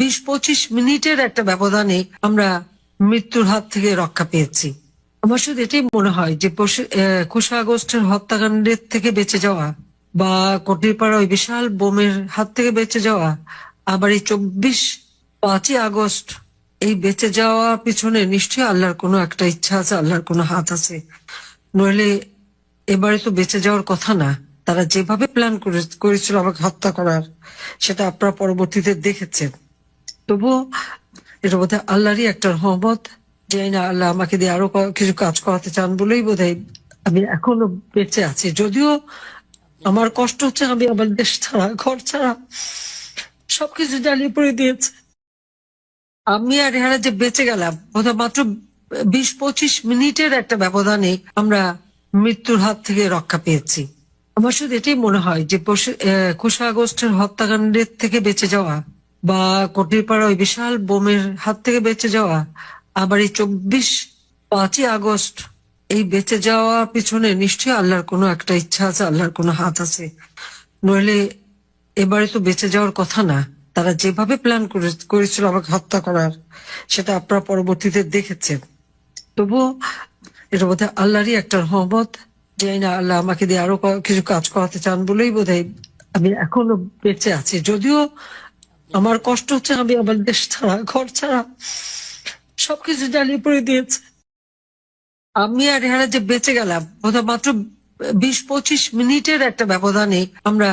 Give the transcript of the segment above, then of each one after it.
বিশ পঁচিশ মিনিটের একটা ব্যবধানে আমরা মৃত্যুর হাত থেকে রক্ষা পেয়েছি। আমার শুধু এটাই মনে হয় যে কুশা আগস্টের হত্যাকাণ্ডের থেকে বেঁচে যাওয়া বা কটিরপাড়া ওই বিশাল বোমের হাত থেকে বেঁচে যাওয়া, আবার এই চব্বিশ পাঁচই আগস্ট এই বেঁচে যাওয়া পিছনে নিশ্চয়ই আল্লাহর কোনো একটা ইচ্ছা আছে, আল্লাহর কোনো হাত আছে। নইলে এবারে তো বেঁচে যাওয়ার কথা না। তারা যেভাবে প্ল্যান করেছিল আমাকে হত্যা করার, সেটা আপনারা পরবর্তীতে দেখেছেন। তবুও এটা বোধ হয় আল্লাহরই একটা রহমত, যে না আল্লাহ আমাকে দিয়ে আরও কিছু কাজ করাতে চান বলেই বোধ আমি এখনও বেঁচে আছি। যদিও আমার কষ্ট হচ্ছে, আমি আমার দেশ ছাড়া, ঘর ছাড়া সবকিছু জ্বালিয়ে পড়ে দিয়েছে। আমি আর এখানে যে বেঁচে গেলাম, বোধহয় মাত্র বিশ পঁচিশ মিনিটের একটা ব্যবধানে আমরা মৃত্যুর হাত থেকে রক্ষা পেয়েছি। আমার শুধু এটাই মনে হয় যে কুশা আগস্টের হত্যাকাণ্ডের থেকে বেঁচে যাওয়া বা কটিরপাড়া ওই বিশাল বোমের হাত থেকে বেঁচে যাওয়া, আবার এই চব্বিশ পাঁচই আগস্ট এই বেঁচে যাওয়া পিছনে নিশ্চয়ই আল্লাহর কোনো একটা ইচ্ছা আছে, আল্লাহর কোনো হাত আছে। নইলে এবারে তো বেঁচে যাওয়ার কথা না। তারা যেভাবে প্ল্যান করেছিল আমাকে হত্যা করার, সেটা আপনারা পরবর্তীতে দেখেছেন। তবুও এটা বোধ হয় আল্লাহরই একটা রহমত। যে, না, আল্লাহ আমাকে দিয়ে আরও কিছু কাজ করাতে চান বলেই বোধ আমি এখনও বেঁচে আছি। যদিও আমার কষ্ট হচ্ছে, আমি আমার দেশ ছাড়া, ঘর ছাড়া সবকিছু জ্বালিয়ে পড়ে দিয়েছে। আমি আর এখানে যে বেঁচে গেলাম, বোধহয় মাত্র বিশ পঁচিশ মিনিটের একটা ব্যবধানে আমরা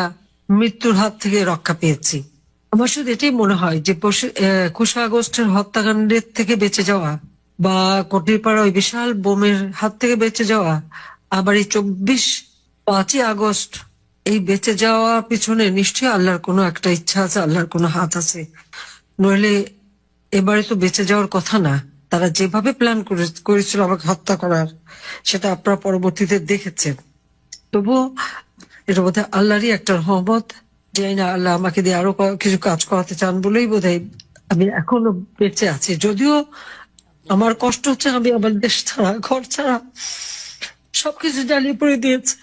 মৃত্যুর হাত থেকে রক্ষা পেয়েছি। আমার শুধু এটাই মনে হয় যে কুশা আগস্টের হত্যাকাণ্ডের থেকে বেঁচে যাওয়া বা কটিরপাড়া ওই বিশাল বোমের হাত থেকে বেঁচে যাওয়া আবার এই চব্বিশ পাঁচই আগস্ট এই বেঁচে যাওয়া পিছনে নিশ্চয়ই আল্লাহর কোনো একটা ইচ্ছা আছে, আল্লাহর কোনো হাত আছে। নইলে এবারে তো বেঁচে যাওয়ার কথা না। তারা যেভাবে প্ল্যান করেছিল আমাকে হত্যা করার, সেটা আপনারা পরবর্তীতে দেখেছেন। তবুও এটা বোধ আল্লাহরই একটা রহমত। যে না আল্লাহ আমাকে দিয়ে আরও কিছু কাজ করাতে চান বলেই বোধ আমি এখনও বেঁচে আছি। যদিও আমার কষ্ট হচ্ছে আমি আমার দেশ ছাড়া, ঘর ছাড়া। সবকিছু জ্বালিয়ে পড়ে দিয়েছে।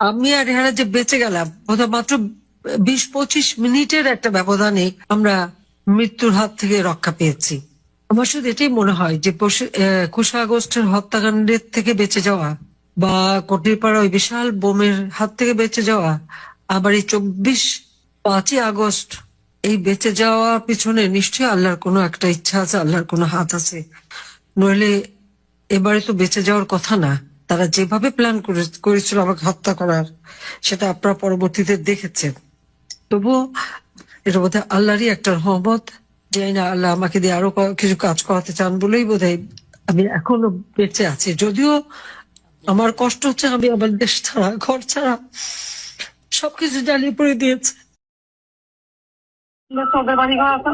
আমি আর এখানে যে বেঁচে গেলাম, বোধহয় মাত্র বিশ পঁচিশ মিনিটের একটা ব্যবধানে আমরা মৃত্যুর হাত থেকে রক্ষা পেয়েছি। আমার শুধু এটাই মনে হয় যে কুশা আগস্টের হত্যাকাণ্ডের থেকে বেঁচে যাওয়া বা কটিরপাড়া ওই বিশাল বোমের হাত থেকে বেঁচে যাওয়া, আবার এই চব্বিশ পাঁচই আগস্ট এই বেঁচে যাওয়া পিছনে নিশ্চয়ই আল্লাহর কোনো একটা ইচ্ছা আছে, আল্লাহর কোনো হাত আছে। নইলে এবারে তো বেঁচে যাওয়ার কথা না। তারা যেভাবে প্ল্যান করেছিল আমাকে হত্যা করার, সেটা আপনারা পরবর্তীতে দেখেছেন। তবুও এটা বোধ আল্লাহরই একটা রহমত, যে না আল্লাহ আমাকে দিয়ে আরও কিছু কাজ করাতে চান বলেই বোধ আমি এখনও বেঁচে আছি। যদিও আমার কষ্ট হচ্ছে, আমি আমার দেশ ছাড়া, ঘর ছাড়া সবকিছু জ্বালিয়ে পড়ে দিয়েছে।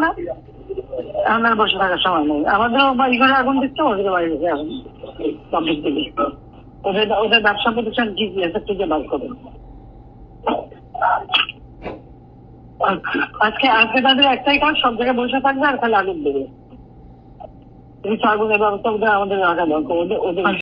না? আমার বসে থাকার সময় নেই। আমাদেরও বাড়ি ঘরে আগুন দিচ্ছে ওদের বাড়ি ঘরে আগুন। ওদের ওদের ব্যবসা প্রতিষ্ঠান কি আছে খুঁজে বার করবেন আজকে আজকে তাদের একটাই কাজ সব জায়গায় বসে থাকবে আর খালি আগুন দেবে তুমি আগুনের ব্যবস্থা আমাদের রাখা দরকার ওদের